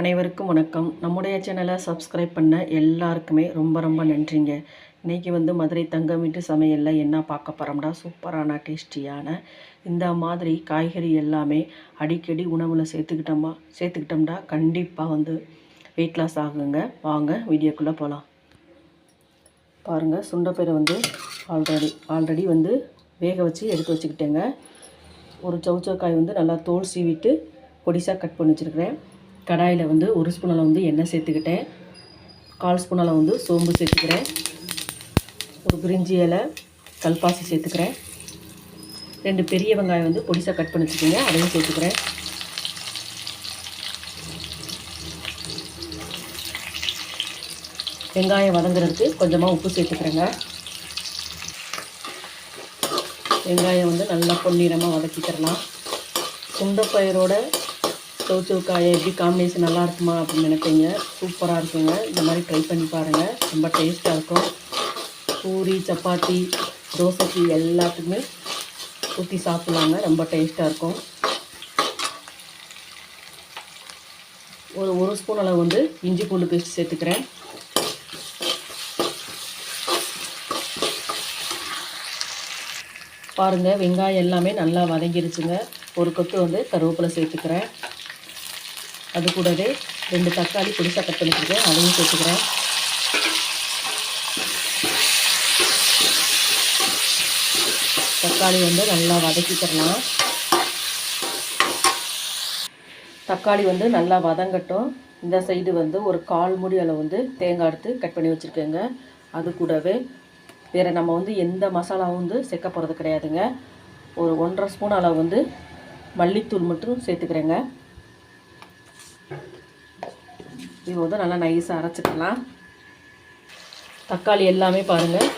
அனைவருக்கும் வணக்கம். நம்முடைய சேனலை சப்ஸ்கிரைப் பண்ண எல்லாருக்குமே ரொம்ப ரொம்ப நன்றிங்க. இன்றைக்கி வந்து மதுரை தங்கம் வீட்டு சமையலில் என்ன பார்க்க போகிறோம்னா சூப்பரான டேஸ்டியான இந்த மாதிரி காய்கறி எல்லாமே அடிக்கடி உணவில் சேர்த்துக்கிட்டோமா சேர்த்துக்கிட்டோம்னா கண்டிப்பாக வந்து வெயிட் லாஸ் ஆகுங்க. வாங்க வீடியோக்குள்ளே போகலாம் பாருங்கள் சுண்டப்பேரை வந்து ஆல்ரெடி ஆல்ரெடி வந்து வேக வச்சு எடுத்து வச்சுக்கிட்டேங்க. ஒரு சவுச்சவக்காய் வந்து நல்லா தோல் சீவிட்டு பொடிசாக கட் பண்ணி வச்சுருக்கிறேன். கடாயில் வந்து ஒரு ஸ்பூன் அளவு வந்து எண்ணெய் சேர்த்துக்கிட்டேன். கால் ஸ்பூன் அளவு வந்து சோம்பு சேர்த்துக்கிறேன். ஒரு பிரிஞ்சி இலை கல்பாசி சேர்த்துக்கிறேன். ரெண்டு பெரிய வெங்காயம் வந்து பொடிசாக கட் பண்ணி வச்சுக்கோங்க அதையும் சேர்த்துக்கிறேன். வெங்காயம் வதங்குறதுக்கு கொஞ்சமாக உப்பு சேர்த்துக்கிறேங்க. வெங்காயம் வந்து நல்லா பொன்னிறமாக வதக்கிக்கிறலாம். சுண்டப்பயிரோட சவுச்சவுக்காயை எப்படி காம்பினேஷன் நல்லா இருக்குமா அப்படின்னு நினைப்பீங்க. சூப்பராக இருக்குங்க. இந்த மாதிரி ட்ரை பண்ணி பாருங்கள் ரொம்ப டேஸ்ட்டாக இருக்கும். பூரி சப்பாத்தி தோசைக்கு எல்லாத்துக்குமே ஊற்றி சாப்பிட்லாங்க. ரொம்ப டேஸ்ட்டாக இருக்கும். ஒரு ஒரு ஸ்பூன் அளவு வந்து இஞ்சி பூண்டு பேஸ்ட் சேர்த்துக்கிறேன். பாருங்கள் வெங்காயம் எல்லாமே நல்லா வதங்கிருச்சுங்க. ஒரு கொத்து வந்து கருவேப்பிலை சேர்த்துக்கிறேன். அது கூடவே ரெண்டு தக்காளி புதுசாக கட் பண்ணிக்கிறேன். அதையும் சேர்த்துக்கிறேன். தக்காளி வந்து நல்லா வதக்கிக்கிறலாம். தக்காளி வந்து நல்லா வதங்கட்டும். இந்த சைடு வந்து ஒரு கால் முடி அளவு வந்து தேங்காய் எடுத்து கட் பண்ணி வச்சுருக்கேங்க. அது கூடவே வேறு நம்ம வந்து எந்த மசாலாவும் வந்து சேர்க்க போகிறது கிடையாதுங்க. ஒரு ஒன்றரை ஸ்பூன் அளவு வந்து மல்லித்தூள் மட்டும் சேர்த்துக்கிறேங்க. இது வந்து நல்லா நைஸாக அரைச்சிக்கலாம். தக்காளி எல்லாமே பாருங்கள்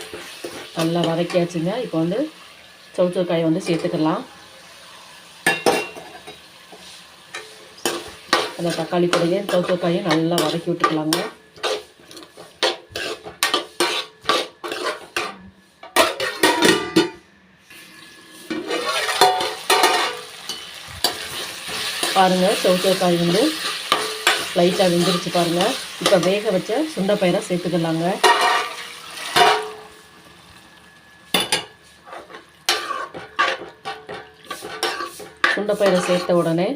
நல்லா வதக்கியாச்சுங்க. இப்போ வந்து சவுச்சக்காயை வந்து சேர்த்துக்கலாம். அந்த தக்காளி கூடயே சவுச்சக்காயும் நல்லா வதக்கி விட்டுக்கலாங்க. பாருங்கள் சவுச்சக்காய் வந்து லைட்டாக வெந்துருச்சு பாருங்கள் இப்போ வேக வச்ச சுண்டைப்பயிரை சேர்த்துக்கலாங்க. சுண்டைப்பயிரை சேர்த்த உடனே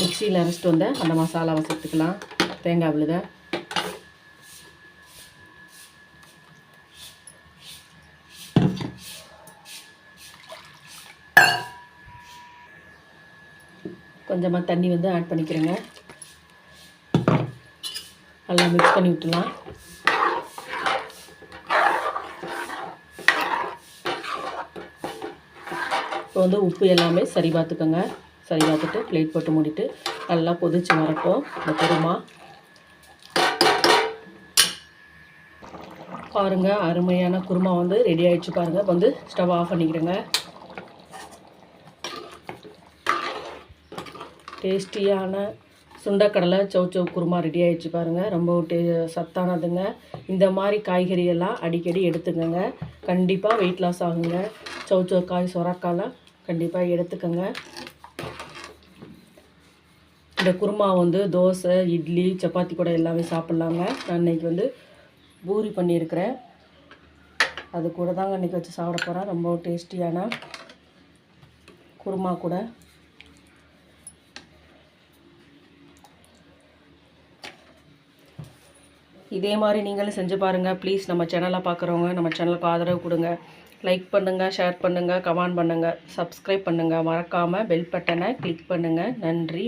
மிக்சியில் அரைச்சிட்டு வந்த அந்த மசாலாவை சேர்த்துக்கலாம். தேங்காய் விழுத. கொஞ்சமாக தண்ணி வந்து ஆட் பண்ணிக்கிறேங்க. நல்லா மிக்ஸ் பண்ணி விட்டுலாம் இப்போ வந்து உப்பு எல்லாமே சரி பார்த்துக்கோங்க. சரி பார்த்துட்டு பிளேட் போட்டு மூடிட்டு நல்லா கொதிச்சு வரட்டும். இந்த குருமா. பாருங்கள் அருமையான குருமா வந்து ரெடி ஆகிடுச்சு பாருங்கள் இப்போ வந்து ஸ்டவ் ஆஃப் பண்ணிக்கிறேங்க. டேஸ்டியான சுண்டக்கடலை சௌச்சௌ குருமா ரெடி ஆகிடுச்சு பாருங்கள் ரொம்ப டே சத்தானதுங்க. இந்த மாதிரி காய்கறியெல்லாம் அடிக்கடி எடுத்துக்கோங்க. கண்டிப்பாக வெயிட் லாஸ் ஆகுங்க. சௌச்சௌ காய் சொரக்காலாம் கண்டிப்பாக எடுத்துக்கோங்க. இந்த குருமா வந்து தோசை இட்லி சப்பாத்தி கூட எல்லாமே சாப்பிட்லாங்க. நான் இன்றைக்கி வந்து பூரி பண்ணியிருக்கிறேன். அது கூட தாங்க இன்றைக்கி வச்சு சாப்பிட போகிறேன் ரொம்ப டேஸ்டியான குருமா கூட. இதே மாதிரி நீங்களும் செஞ்சு பாருங்கள் ப்ளீஸ் நம்ம சேனலை பார்க்குறவங்க நம்ம சேனலுக்கு ஆதரவு கொடுங்க. லைக் பண்ணுங்கள் ஷேர் பண்ணுங்கள் கமெண்ட் பண்ணுங்கள் சப்ஸ்கிரைப் பண்ணுங்கள் மறக்காமல் பெல் பட்டனை கிளிக் பண்ணுங்கள் நன்றி.